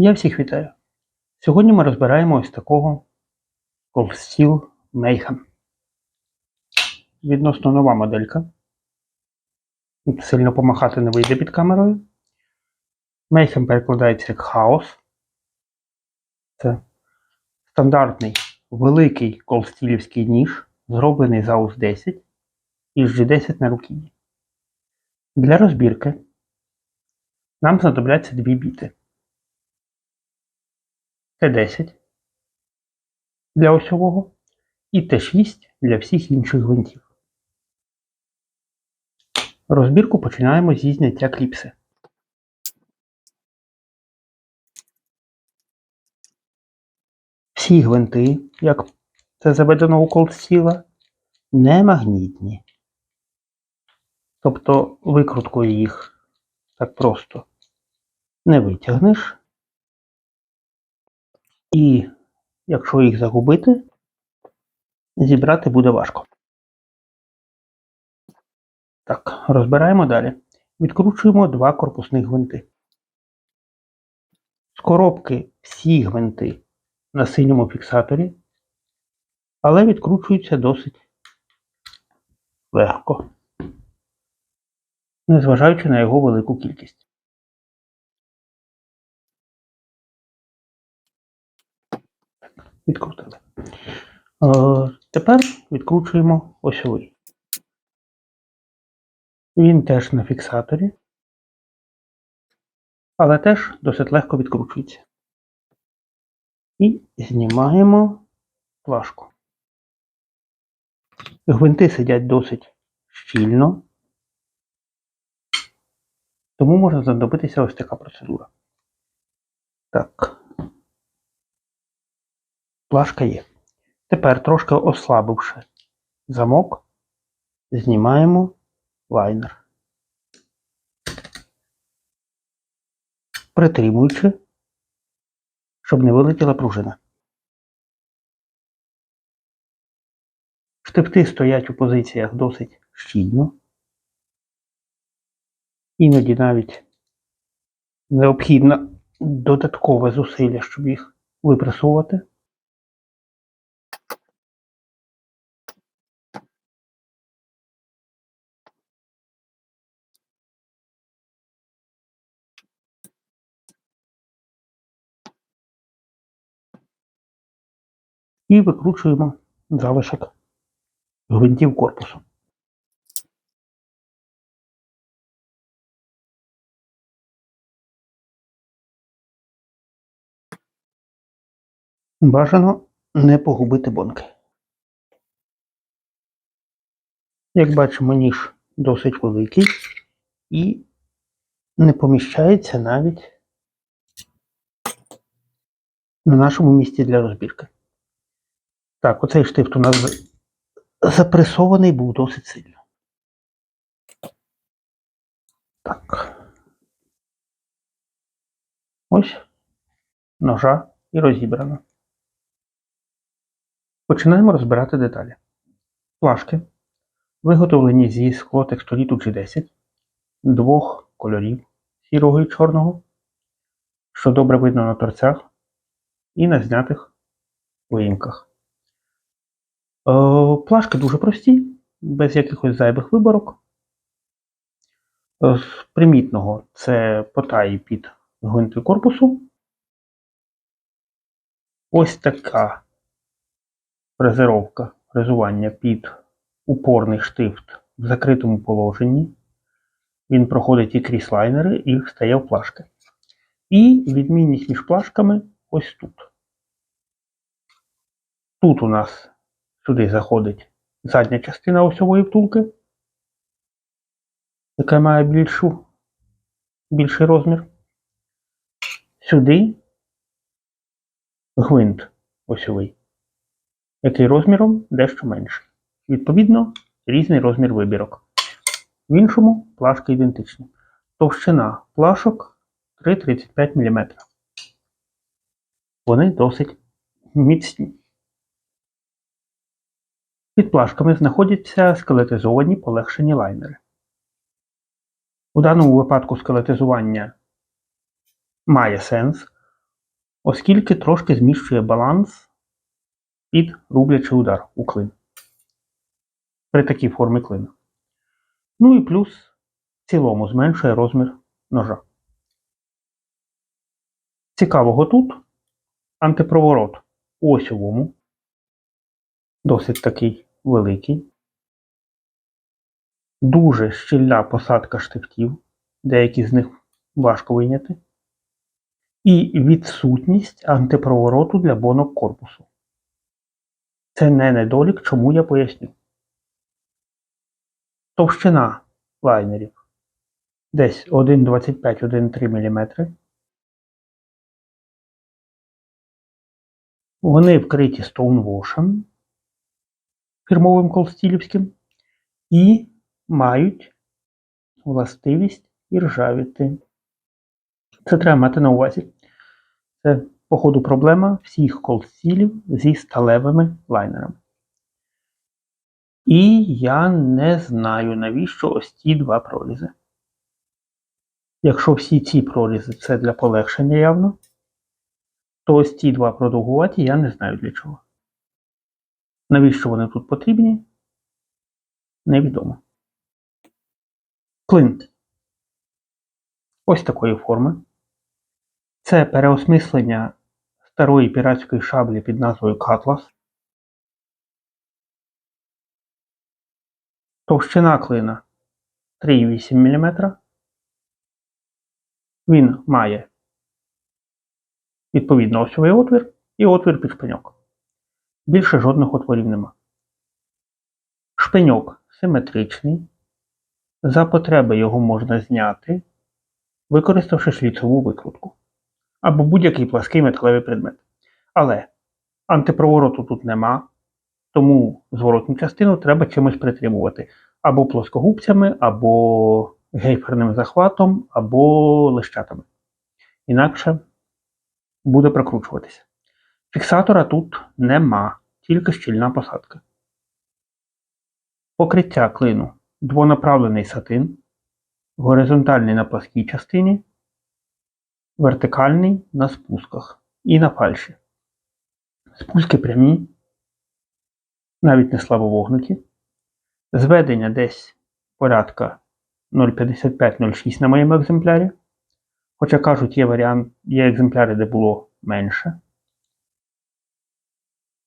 Я всіх вітаю. Сьогодні ми розбираємо ось такого Cold Mayhem. Відносно нова моделька. Сильно помахати не вийде під камерою. Mayhem перекладається як хаос. Це стандартний великий колстілівський ніж, зроблений за ус 10 із G10 на руків'ї. Для розбірки нам знадобляться дві біти. Т10 для осьового і Т6 для всіх інших гвинтів. Розбірку починаємо зі зняття кліпси. Всі гвинти, як це заведено у Steel, не магнітні. Тобто викруткою їх так просто не витягнеш. І якщо їх загубити, зібрати буде важко. Так, розбираємо далі. Відкручуємо два корпусних гвинти. З коробки всі гвинти на синьому фіксаторі, але відкручуються досить легко, незважаючи на його велику кількість. Відкрутили. Е, тепер відкручуємо осьовий. Він теж на фіксаторі, але теж досить легко відкручується. І знімаємо плашку. Гвинти сидять досить щільно, тому може знадобитися ось така процедура. Так. Плашка є. Тепер трошки ослабивши замок, знімаємо лайнер. Притримуючи, щоб не вилетіла пружина. Штифти стоять у позиціях досить щільно. Іноді навіть необхідно додаткове зусилля, щоб їх випресувати. І викручуємо залишок гвинтів корпусу. Бажано не погубити бонки. Як бачимо, ніж досить великий і не поміщається навіть на нашому місці для розбірки. Так, оцей штифт у нас запресований був досить сильно. Так. Ось ножа і розібрано. Починаємо розбирати деталі. Плашки виготовлені зі склотекстоліту G10 двох кольорів сірого і чорного, що добре видно на торцях і на знятих виїмках. Е, Плашки дуже прості, без якихось зайвих виборок. Е, З примітного це потаї під гвинти корпусу. Ось така фрезеровка, фрезування під упорний штифт в закритому положенні. Він проходить і крізь лайнери, і встає в плашки. І відмінність між плашками ось тут. Тут у нас сюди заходить задня частина осьової втулки, яка має більшу, більший розмір. Сюди гвинт осьовий, який розміром дещо менший. Відповідно, різний розмір вибірок. В іншому плашки ідентичні. Товщина плашок 3,35 мм. Вони досить міцні. Під плашками знаходяться скелетизовані полегшені лайнери. У даному випадку скелетизування має сенс, оскільки трошки зміщує баланс під рублячий удар у клин. При такій формі клину. Ну і плюс в цілому зменшує розмір ножа. Цікавого тут антипроворот у осьовому, досить такий великий. Дуже щільна посадка штифтів, деякі з них важко вийняти. І відсутність антипровороту для бонок корпусу. Це не недолік, чому я поясню. Товщина лайнерів десь 1,25-1,3 мм. Вони вкриті стоунвошем фірмовим колстілівським і мають властивість іржавіти. Це треба мати на увазі. Це, походу, проблема всіх колстілів зі сталевими лайнерами. І я не знаю, навіщо ось ці два прорізи. Якщо всі ці прорізи це для полегшення явно, то ось ці два продовгуваті я не знаю для чого. Навіщо вони тут потрібні? Невідомо. Клин. Ось такої форми. Це переосмислення старої піратської шаблі під назвою Катлас. Товщина клина 3,8 мм. Він має відповідно осьовий отвір і отвір під шпиньок. Більше жодних отворів нема. Шпиньок симетричний. За потреби його можна зняти, використавши шліцову викрутку або будь-який плаский металевий предмет. Але антипровороту тут нема, тому зворотню частину треба чимось притримувати. Або плоскогубцями, або гейферним захватом, або лищатами. Інакше буде прокручуватися. Фіксатора тут нема, тільки щільна посадка. Покриття клину двонаправлений сатин, горизонтальний на пласкій частині, вертикальний на спусках і на фальші. Спуски прямі, навіть не слабовогнуті. Зведення десь порядка 0,55-0,6 на моєму екземплярі. Хоча кажуть, є варіант, є екземпляри, де було менше.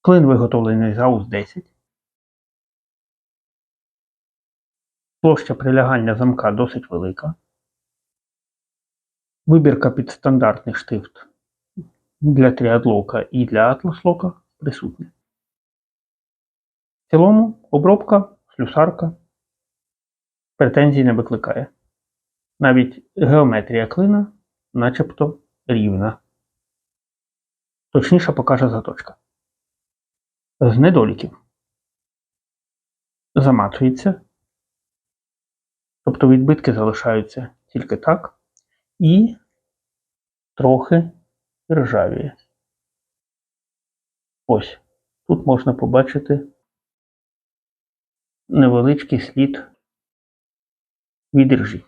Клин виготовлений за АУС 10. Площа прилягання замка досить велика. Вибірка під стандартний штифт для тріадлока і для атласлока присутня. В цілому обробка, слюсарка претензій не викликає. Навіть геометрія клина начебто рівна. Точніше покаже заточка. З недоліків. Замацується. Тобто відбитки залишаються тільки так. І трохи ржавіє. Ось. Тут можна побачити невеличкий слід від іржі.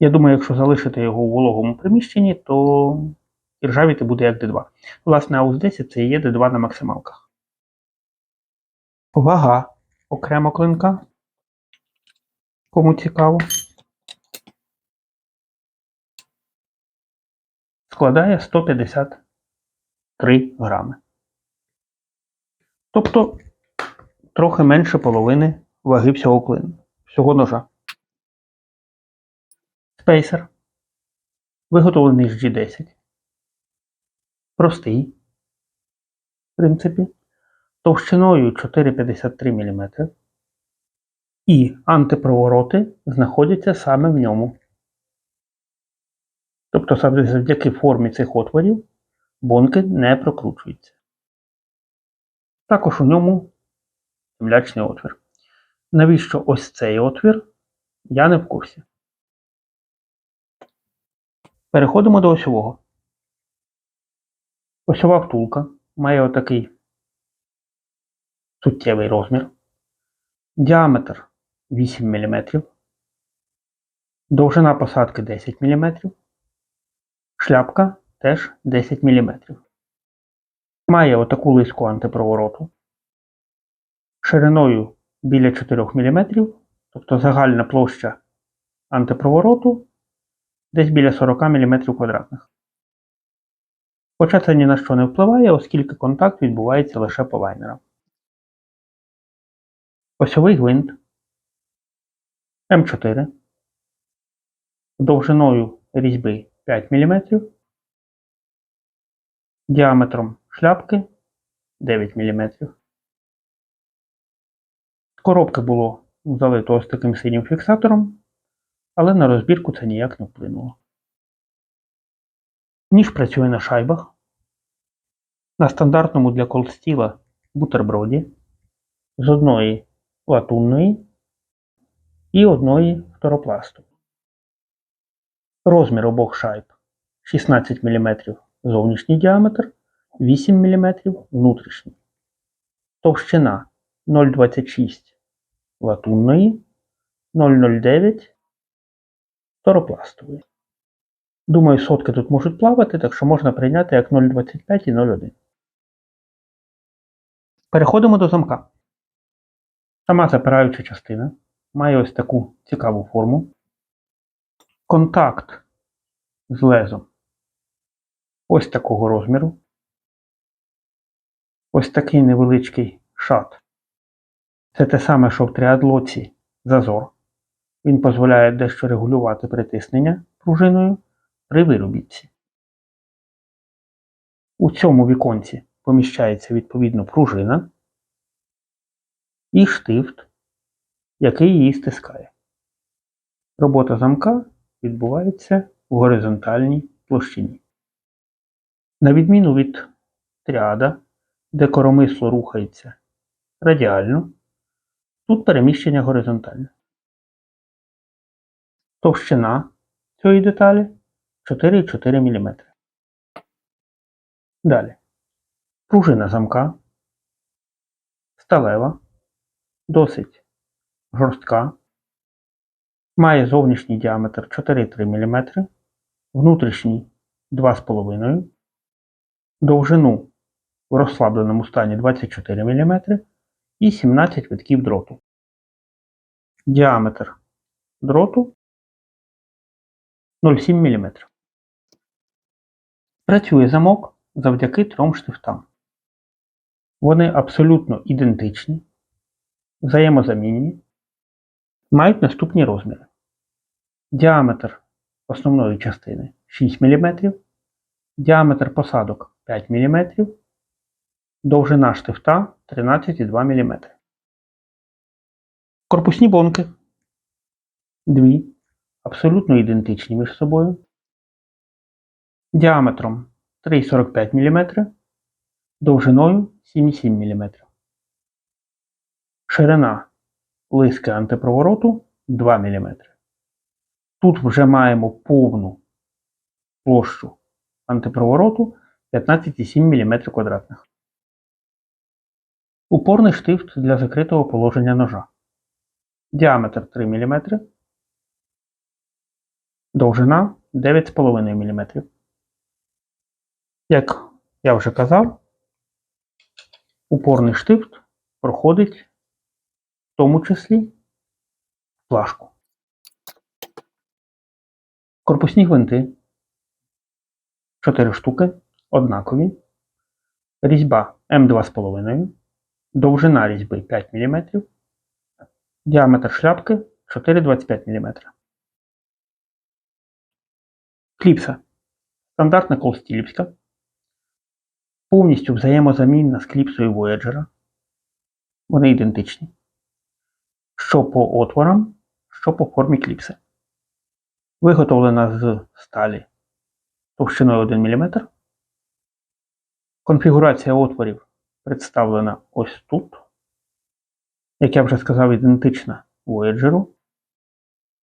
Я думаю, якщо залишити його у вологому приміщенні, то іржавіти буде як D2. Власне, AUS 10 це і є D2 на максималках. Вага окремо клинка. Кому цікаво. Складає 153 грами. Тобто трохи менше половини ваги всього клину, всього ножа. Спейсер. Виготовлений з G10. Простий. В принципі. Товщиною 4,53 мм. І антипровороти знаходяться саме в ньому. Тобто завдяки формі цих отворів бонки не прокручуються. Також у ньому млячний отвір. Навіщо ось цей отвір? Я не в курсі. Переходимо до осьового. Осьова втулка має отакий суттєвий розмір. Діаметр 8 мм. Довжина посадки 10 мм. Шляпка теж 10 мм. Має отаку лиску антипровороту шириною біля 4 мм, тобто загальна площа антипровороту десь біля 40 мм квадратних. Хоча це ні на що не впливає, оскільки контакт відбувається лише по лайнерам. Осьовий гвинт М4 довжиною різьби 5 мм, діаметром шляпки 9 мм. Коробка було залито ось таким синім фіксатором, але на розбірку це ніяк не вплинуло. Ніж працює на шайбах. На стандартному для колдстіла бутерброді з одної латунної і одної фторопласту. Розмір обох шайб 16 мм зовнішній діаметр, 8 мм внутрішній. Товщина 0,26 латунної, 0,09 фторопластової. Думаю, сотки тут можуть плавати, так що можна прийняти як 0,25 і 0,1. Переходимо до замка. Сама запираюча частина має ось таку цікаву форму. Контакт з лезом ось такого розміру. Ось такий невеличкий шат. Це те саме, що в триадлоці зазор. Він дозволяє дещо регулювати притиснення пружиною при виробітці. У цьому віконці поміщається відповідно пружина і штифт, який її стискає. Робота замка відбувається в горизонтальній площині. На відміну від тріада, де коромисло рухається радіально, тут переміщення горизонтальне. Товщина цієї деталі 4,4 мм. Далі. Пружина замка сталева, досить жорстка, має зовнішній діаметр 4,3 мм, внутрішній 2,5 довжину в розслабленому стані 24 мм і 17 витків дроту. Діаметр дроту 0,7 мм. Працює замок завдяки трьом штифтам. Вони абсолютно ідентичні, взаємозамінні, мають наступні розміри. Діаметр основної частини 6 мм, діаметр посадок 5 мм, довжина штифта 13,2 мм. Корпусні бонки. Дві абсолютно ідентичні між собою. Діаметром 3,45 мм, довжиною 7,7 мм. Ширина лиски антипровороту 2 мм. Тут вже маємо повну площу антипровороту 15,7 мм квадратних. Упорний штифт для закритого положення ножа. Діаметр 3 мм. Довжина 9,5 мм. Як я вже казав, упорний штифт проходить в тому числі плашку. Корпусні гвинти 4 штуки, однакові. Різьба М2,5, довжина різьби 5 мм, діаметр шляпки 4,25 мм. Кліпса. Стандартна колстілівська. Повністю взаємозамінна з кліпсою Voyager. Вони ідентичні. Що по отворам, що по формі кліпси. Виготовлена з сталі товщиною 1 мм. Конфігурація отворів представлена ось тут. Як я вже сказав, ідентична Voyager.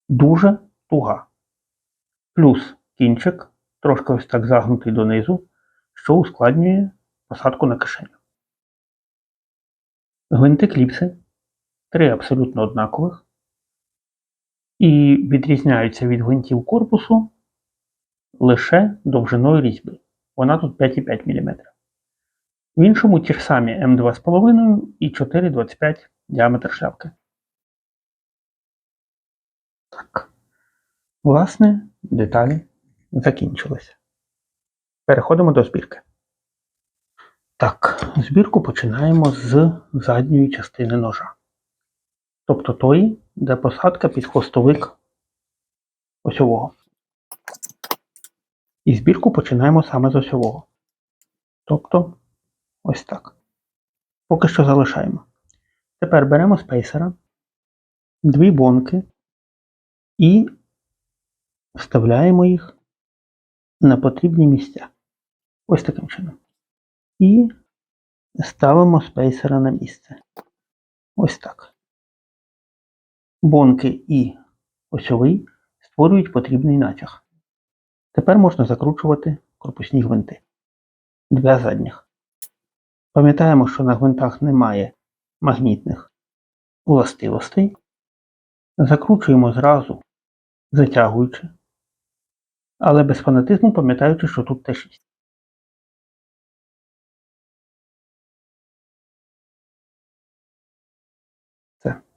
Дуже туга. Плюс кінчик, трошки ось так загнутий донизу, що ускладнює посадку на кишеню. Гвинти кліпси три абсолютно однакових і відрізняються від гвинтів корпусу лише довжиною різьби. вона тут 5,5 мм. В іншому ті ж самі М2,5 і 4,25 діаметр шляпки. Так. Власне, деталі закінчилися. Переходимо до збірки. Так, збірку починаємо з задньої частини ножа. Тобто тої, де посадка під хвостовик осьового. І збірку починаємо саме з осьового. Тобто ось так. Поки що залишаємо. Тепер беремо спейсера, дві бонки і вставляємо їх на потрібні місця. Ось таким чином. І ставимо спейсера на місце. Ось так. Бонки і осьовий створюють потрібний натяг. Тепер можна закручувати корпусні гвинти. Для задніх. Пам'ятаємо, що на гвинтах немає магнітних властивостей. Закручуємо зразу, затягуючи, але без фанатизму пам'ятаючи, що тут Т6.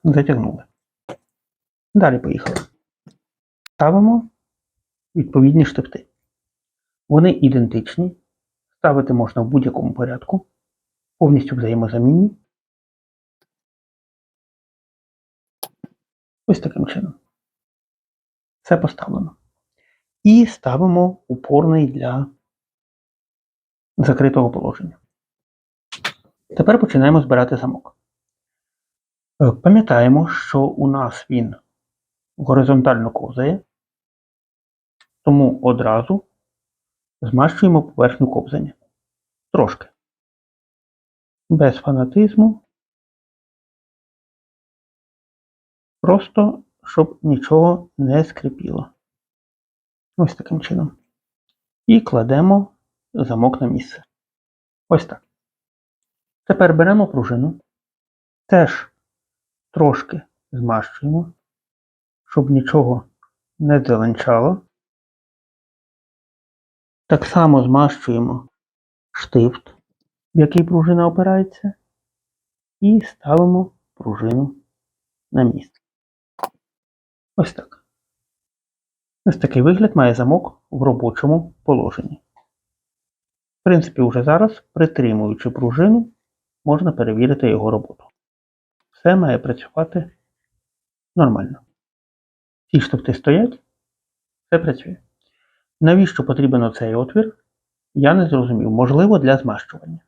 Затягнули. Далі поїхали. Ставимо відповідні штифти. Вони ідентичні. Ставити можна в будь-якому порядку, повністю взаємозамінні. Ось таким чином. Все поставлено. І ставимо упорний для закритого положення. Тепер починаємо збирати замок. Е, Пам'ятаємо, що у нас він горизонтально ковзає, тому одразу змащуємо поверхню ковзання. Трошки. Без фанатизму. Просто, щоб нічого не скрипіло. Ось таким чином. І кладемо замок на місце. Ось так. Тепер беремо пружину. Теж трошки змащуємо, щоб нічого не зеленчало. Так само змащуємо штифт, в який пружина опирається, і ставимо пружину на місце. Ось так. Ось такий вигляд має замок в робочому положенні. В принципі, вже зараз, притримуючи пружину, можна перевірити його роботу. Все має працювати нормально. Ці штифти стоять, все працює. Навіщо потрібен оцей отвір? Я не зрозумів. Можливо, для змащування.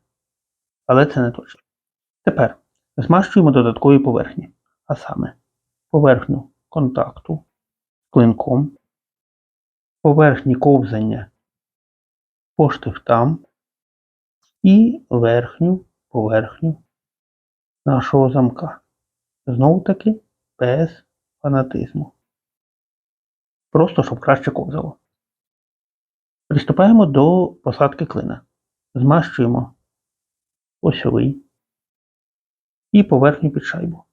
Але це не точно. Тепер змащуємо додаткові поверхні, а саме поверхню контакту з клинком, поверхні ковзання по штифтам і верхню поверхню нашого замка. Знову таки без фанатизму. Просто щоб краще ковзало. Приступаємо до посадки клина. Змащуємо осьовий і поверхню під шайбу.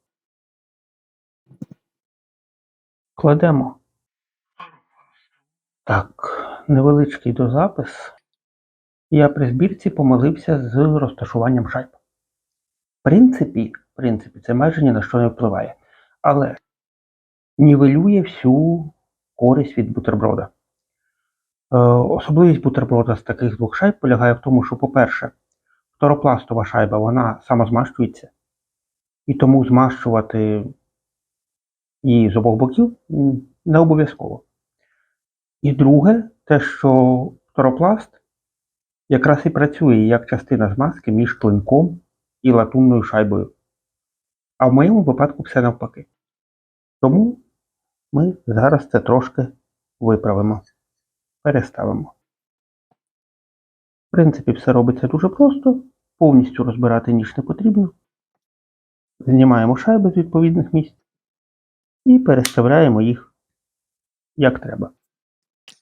Кладемо. Так, невеличкий дозапис. Я при збірці помилився з розташуванням шайб. В принципі, принципі, це майже ні на що не впливає. Але нівелює всю користь від бутерброда. Е, Особливість бутерброда з таких двох шайб полягає в тому, що, по-перше, фторопластова шайба вона самозмащується, і тому змащувати її з обох боків не обов'язково. І друге, те, що фторопласт якраз і працює як частина змазки між клинком і латунною шайбою. А в моєму випадку все навпаки. Тому ми зараз це трошки виправимо переставимо. В принципі, все робиться дуже просто. Повністю розбирати ніж не потрібно. Знімаємо шайби з відповідних місць і переставляємо їх як треба.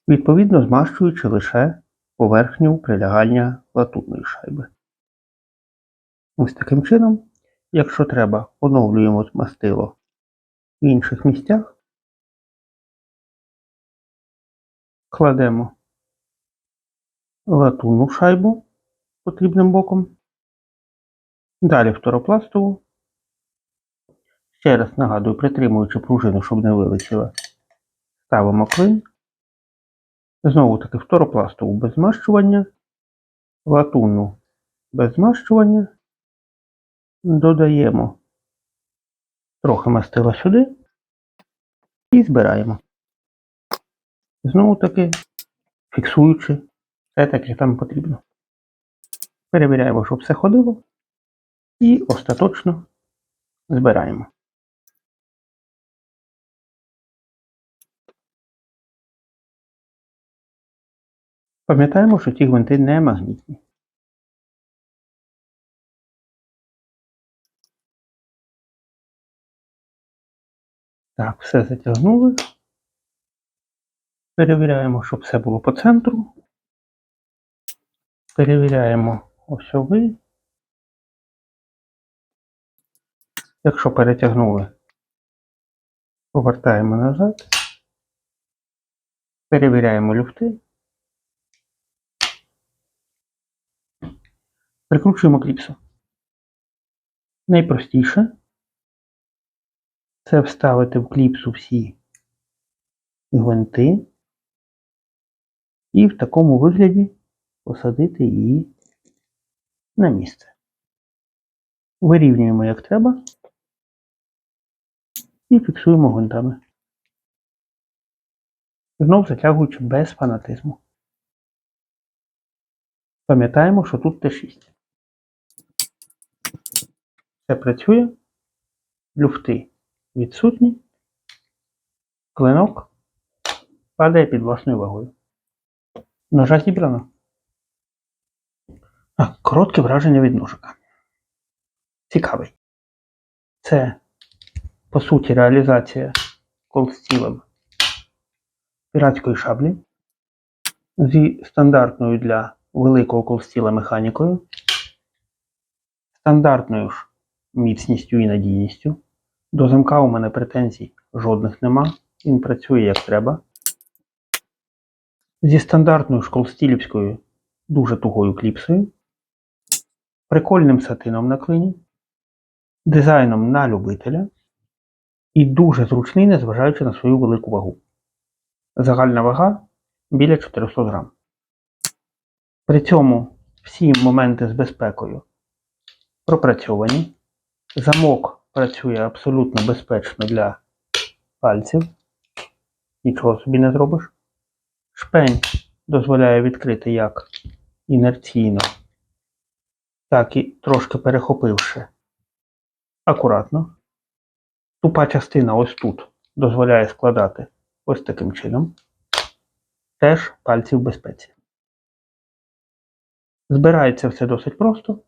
Відповідно, змащуючи лише поверхню прилягання латунної шайби. Ось таким чином, якщо треба, оновлюємо мастило в інших місцях. Кладемо латунну шайбу потрібним боком. Далі фторопластову. Ще раз нагадую, притримуючи пружину, щоб не вилетіла, ставимо клин. Знову таки фторопластову без змащування, латунну без змащування. Додаємо трохи мастила сюди і збираємо. Знову таки фіксуючи все так, як там потрібно. Перевіряємо, щоб все ходило. І остаточно збираємо. Пам'ятаємо, що ті гвинти не магнітні. Так, все затягнули. Перевіряємо, щоб все було по центру. Перевіряємо осьовий. Якщо перетягнули, повертаємо назад. Перевіряємо люфти. Прикручуємо кліпсу. Найпростіше це вставити в кліпсу всі гвинти і в такому вигляді посадити її на місце. Вирівнюємо як треба і фіксуємо гвинтами. Знов затягуючи без фанатизму. Пам'ятаємо, що тут Т6. Це працює. Люфти відсутні. Клинок падає під власною вагою. Ножа зібрано. А, коротке враження від ножика. Цікавий. Це, по суті, реалізація колстілем піратської шаблі зі стандартною для великого колстіла механікою, стандартною ж міцністю і надійністю. До замка у мене претензій жодних нема. Він працює як треба. Зі стандартною школстілівською дуже тугою кліпсою, прикольним сатином на клині, дизайном на любителя і дуже зручний, незважаючи на свою велику вагу. Загальна вага біля 400 грам. При цьому всі моменти з безпекою пропрацьовані. Замок працює абсолютно безпечно для пальців. Нічого собі не зробиш. Шпень дозволяє відкрити як інерційно, так і трошки перехопивши акуратно. Тупа частина ось тут дозволяє складати ось таким чином. Теж пальці в безпеці. Збирається все досить просто,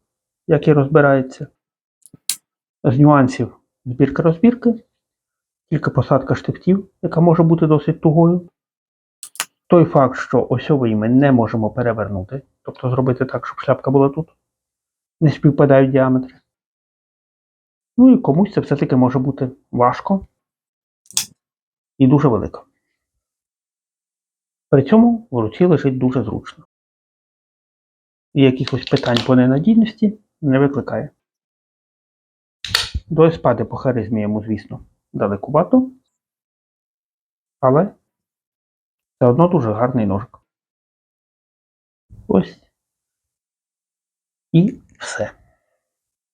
як і розбирається. З нюансів збірка-розбірки, тільки посадка штифтів, яка може бути досить тугою. Той факт, що осьовий ми не можемо перевернути, тобто зробити так, щоб шляпка була тут, не співпадають діаметри. Ну і комусь це все-таки може бути важко і дуже велико. При цьому в руці лежить дуже зручно. І якихось питань по ненадійності не викликає. До еспади по харизмі йому, звісно, далекувато, але все одно дуже гарний ножик. Ось. І все.